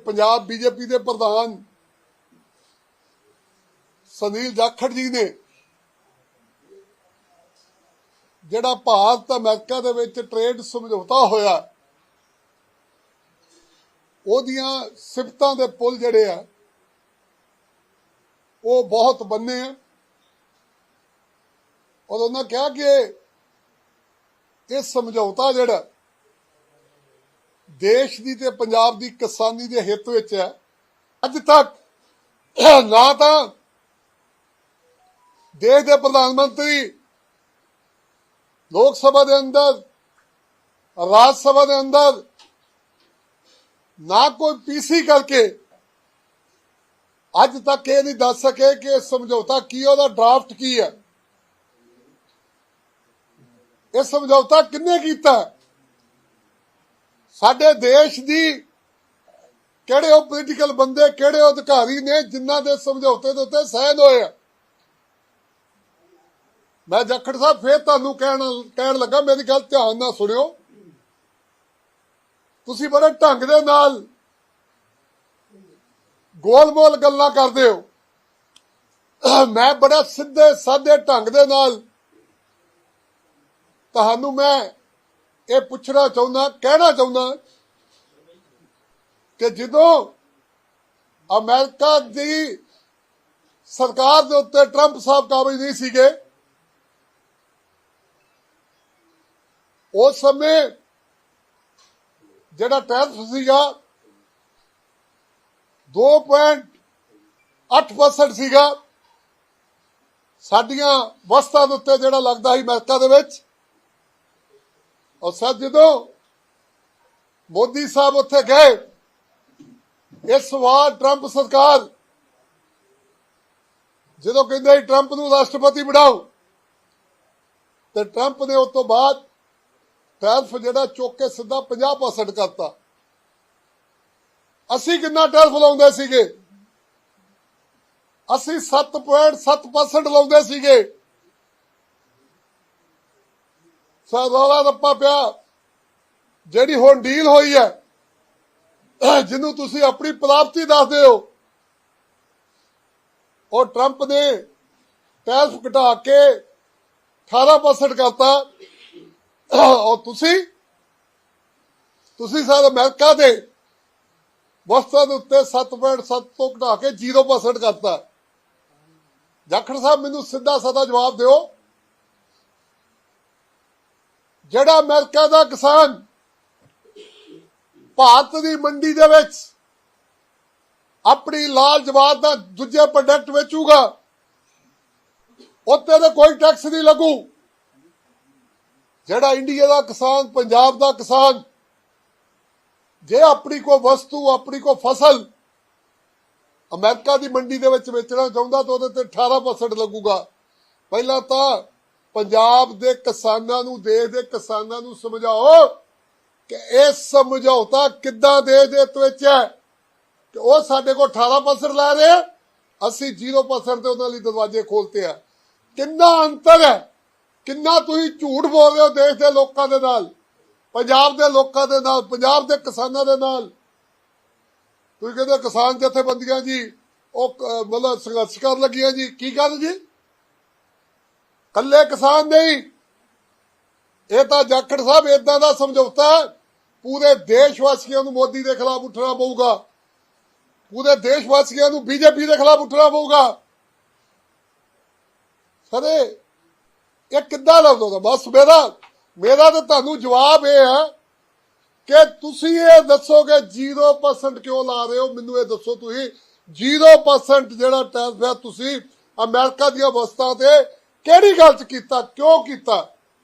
Punjab BJP ਦੇ ਪ੍ਰਧਾਨ ਸੁਨੀਲ ਜਾਖੜ ਜੀ ਨੇ, ਜਿਹੜਾ ਭਾਰਤ ਅਮਰੀਕਾ ਦੇ ਵਿੱਚ ਟ੍ਰੇਡ ਸਮਝੌਤਾ ਹੋਇਆ, ਉਹਦੀਆਂ ਸਿਫਤਾਂ ਦੇ ਪੁਲ ਜਿਹੜੇ ਆ, ਉਹ ਬਹੁਤ ਬੰਨੇ ਆ। ਔਰ ਉਹਨਾਂ ਕਿਹਾ ਕਿ ਇਹ ਸਮਝੌਤਾ ਜਿਹੜਾ ਦੇਸ਼ ਦੀ ਤੇ ਪੰਜਾਬ ਦੀ ਕਿਸਾਨੀ ਦੇ ਹਿੱਤ ਵਿੱਚ ਹੈ। ਅੱਜ ਤੱਕ ਨਾ ਤਾਂ ਦੇਸ਼ ਦੇ ਪ੍ਰਧਾਨ ਮੰਤਰੀ ਲੋਕ ਸਭਾ ਦੇ ਅੰਦਰ, ਰਾਜ ਸਭਾ ਦੇ ਅੰਦਰ ਨਾ ਕੋਈ ਪੀਸੀ ਕਰਕੇ ਅੱਜ ਤੱਕ ਇਹ ਨਹੀਂ ਦੱਸ ਸਕੇ ਕਿ ਇਹ ਸਮਝੌਤਾ ਕੀ ਉਹਦਾ ਡਰਾਫਟ ਕੀ ਹੈ। ਇਹ ਸਮਝੌਤਾ ਕਿੰਨੇ ਕੀਤਾ? ਸਾਡੇ ਦੇਸ਼ ਦੀ ਕਿਹੜੇ ਉਹ ਪੋਲੀਟੀਕਲ ਬੰਦੇ, ਕਿਹੜੇ ਉਹ ਅਧਿਕਾਰੀ ਨੇ ਜਿਨ੍ਹਾਂ ਦੇ ਸਮਝੌਤੇ ਦੇ ਉੱਤੇ ਸਹਿਨ ਹੋਏ ਆ? ਮੈਂ ਜੱਖੜ ਸਾਹਿਬ ਫੇਰ ਤੁਹਾਨੂੰ ਕਹਿਣ ਕਹਿਣ ਲੱਗਾ, ਮੇਰੀ ਗੱਲ ਧਿਆਨ ਨਾਲ ਸੁਣਿਓ। ਤੁਸੀਂ ਬੜੇ ਢੰਗ ਦੇ ਨਾਲ ਗੋਲ-ਮੋਲ ਗੱਲਾਂ ਕਰਦੇ ਹੋ। ਮੈਂ ਬੜਾ ਸਿੱਧੇ ਸਾਦੇ ਢੰਗ ਦੇ ਨਾਲ ਤੁਹਾਨੂੰ ਮੈਂ ਇਹ ਪੁੱਛਣਾ ਚਾਹੁੰਦਾ, ਕਹਿਣਾ ਚਾਹੁੰਦਾ ਕਿ ਜਦੋਂ ਅਮਰੀਕਾ ਦੀ ਸਰਕਾਰ ਦੇ ਉੱਤੇ ਟਰੰਪ ਸਾਹਿਬ ਕਾਬਜ ਨਹੀਂ ਸੀਗੇ, ਉਸ ਸਮੇਂ ਜਿਹੜਾ ਟੈਕਸ ਸੀਗਾ 2.8% ਸੀਗਾ। ਸਾਡੀਆਂ ਵਸਤਾਂ ਦੇ ਉੱਤੇ ਜਿਹੜਾ ਲੱਗਦਾ ਸੀ ਅਮਰੀਕਾ ਦੇ ਵਿੱਚ ਔਰ ਸਰ, ਜਦੋਂ ਮੋਦੀ ਸਾਹਿਬ ਉੱਥੇ ਗਏ, ਇਸ ਵਾਰ ਟਰੰਪ ਸਰਕਾਰ ਜਦੋਂ ਕਹਿੰਦੇ ਟਰੰਪ ਨੂੰ ਰਾਸ਼ਟਰਪਤੀ ਬਣਾਓ, ਤੇ ਟਰੰਪ ਨੇ ਉਸ ਤੋਂ ਬਾਅਦ ਟੈਰਫ ਜਿਹੜਾ ਚੁੱਕ ਕੇ ਸਿੱਧਾ 50% ਕਰਤਾ। ਅਸੀਂ ਕਿੰਨਾ ਟੈਰਫ ਲਾਉਂਦੇ ਸੀਗੇ? ਅਸੀਂ 7.7% ਲਾਉਂਦੇ ਸੀਗੇ। ਸਾ ਰੌਲਾ ਰੱਪਾ ਪਿਆ। ਜਿਹੜੀ ਹੁਣ ਡੀਲ ਹੋਈ ਹੈ, ਜਿਹਨੂੰ ਤੁਸੀਂ ਆਪਣੀ ਪ੍ਰਾਪਤੀ ਦੱਸਦੇ ਹੋ, ਉਹ ਟਰੰਪ ਨੇ ਟੈਕਸ ਘਟਾ ਕੇ 18% ਕਰਤਾ। ਔਰ ਤੁਸੀਂ ਤੁਸੀਂ ਸਾਰੇ ਅਮਰੀਕਾ ਦੇ ਵਸਤਾਂ ਦੇ ਉੱਤੇ 7.7 ਤੋਂ ਘਟਾ ਕੇ 0% ਕਰਤਾ। ਜਾਖੜ ਸਾਹਿਬ, ਮੈਨੂੰ ਸਿੱਧਾ ਸਾਦਾ ਜਵਾਬ ਦਿਓ। ਜਿਹੜਾ ਅਮਰੀਕਾ ਦਾ ਕਿਸਾਨ ਭਾਰਤ ਦੀ ਮੰਡੀ ਦੇ ਵਿੱਚ ਆਪਣੀ ਲਾਲ ਜਵਾਬ ਦਾ ਦੂਜੇ ਪ੍ਰੋਡਕਟ ਵੇਚੂਗਾ ਉੱਤੇ ਤੇ ਕੋਈ ਟੈਕਸ ਨਹੀਂ ਲੱਗੂ। ਜਿਹੜਾ ਇੰਡੀਆ ਦਾ ਕਿਸਾਨ, ਪੰਜਾਬ ਦਾ ਕਿਸਾਨ, ਜੇ ਆਪਣੀ ਕੋ ਵਸਤੂ, ਆਪਣੀ ਕੋ ਫਸਲ ਅਮਰੀਕਾ ਦੀ ਮੰਡੀ ਦੇ ਵਿੱਚ ਵੇਚਣਾ ਚਾਹੁੰਦਾ ਤਾਂ ਉਹਦੇ ਤੇ 18% ਲੱਗੂਗਾ। ਪਹਿਲਾਂ ਤਾਂ ਪੰਜਾਬ ਦੇ ਕਿਸਾਨਾਂ ਨੂੰ, ਦੇਸ਼ ਦੇ ਕਿਸਾਨਾਂ ਨੂੰ ਸਮਝਾਓ ਕਿ ਇਹ ਸਮਝੌਤਾ ਕਿੱਦਾਂ ਦੇ ਦੇ ਵਿੱਚ ਹੈ। ਕਿ ਉਹ ਸਾਡੇ ਕੋਲ 18% ਲਾ ਰਹੇ ਅਸੀਂ 0% ਤੇ ਉਹਨਾਂ ਲਈ ਦਰਵਾਜ਼ੇ ਖੋਲਤੇ ਆ। ਕਿੰਨਾ ਅੰਤਰ ਹੈ? ਕਿੰਨਾ ਤੁਸੀਂ ਝੂਠ ਬੋਲ ਰਹੇ ਹੋ ਦੇਸ਼ ਦੇ ਲੋਕਾਂ ਦੇ ਨਾਲ, ਪੰਜਾਬ ਦੇ ਲੋਕਾਂ ਦੇ ਨਾਲ, ਪੰਜਾਬ ਦੇ ਕਿਸਾਨਾਂ ਦੇ ਨਾਲ? ਤੁਸੀਂ ਕਹਿੰਦੇ ਕਿਸਾਨ ਜਥੇਬੰਦੀਆਂ ਜੀ, ਉਹ ਮਤਲਬ ਸੰਘਰਸ਼ ਕਰਨ ਲੱਗੀਆਂ ਜੀ। ਕੀ ਗੱਲ ਜੀ? ਕੱਲੇ ਕਿਸਾਨ ਨਹੀਂ। ਇਹ ਤਾਂ ਜਾਖੜ ਸਾਹਿਬ ਇਦਾਂ ਦਾ ਸਮਝੌਤਾ ਪੂਰੇ ਦੇਸ਼ ਵਾਸੀਆਂ ਨੂੰ ਮੋਦੀ ਦੇ ਖਿਲਾਫ ਉੱਠਣਾ ਪਊਗਾ। ਪੂਰੇ ਦੇਸ਼ ਵਾਸੀਆਂ ਨੂੰ ਬੀਜੇਪੀ ਦੇ ਖਿਲਾਫ ਉੱਠਣਾ ਪਊਗਾ। ਸਰੇ, ਇਹ ਕਿੱਦਾਂ ਲੱਗਦਾ ਬਸ ਮੇਰਾ ਮੇਰਾ ਤਾਂ ਤੁਹਾਨੂੰ ਜਵਾਬ ਇਹ ਹੈ ਕਿ ਤੁਸੀਂ ਇਹ ਦੱਸੋਗੇ 0% ਕਿਉਂ ਲਾ ਰਹੇ ਹੋ? ਮੈਨੂੰ ਇਹ ਦੱਸੋ ਤੁਸੀਂ। 0% ਜਿਹੜਾ ਟੈਕਸ ਹੈ ਤੁਸੀਂ ਅਮਰੀਕਾ ਦੀਆਂ ਵਸਤਾਂ ਤੇ ਕਿਹੜੀ ਗੱਲ ਚ ਕੀਤਾ ਕਿਉਂ ਕੀਤਾ?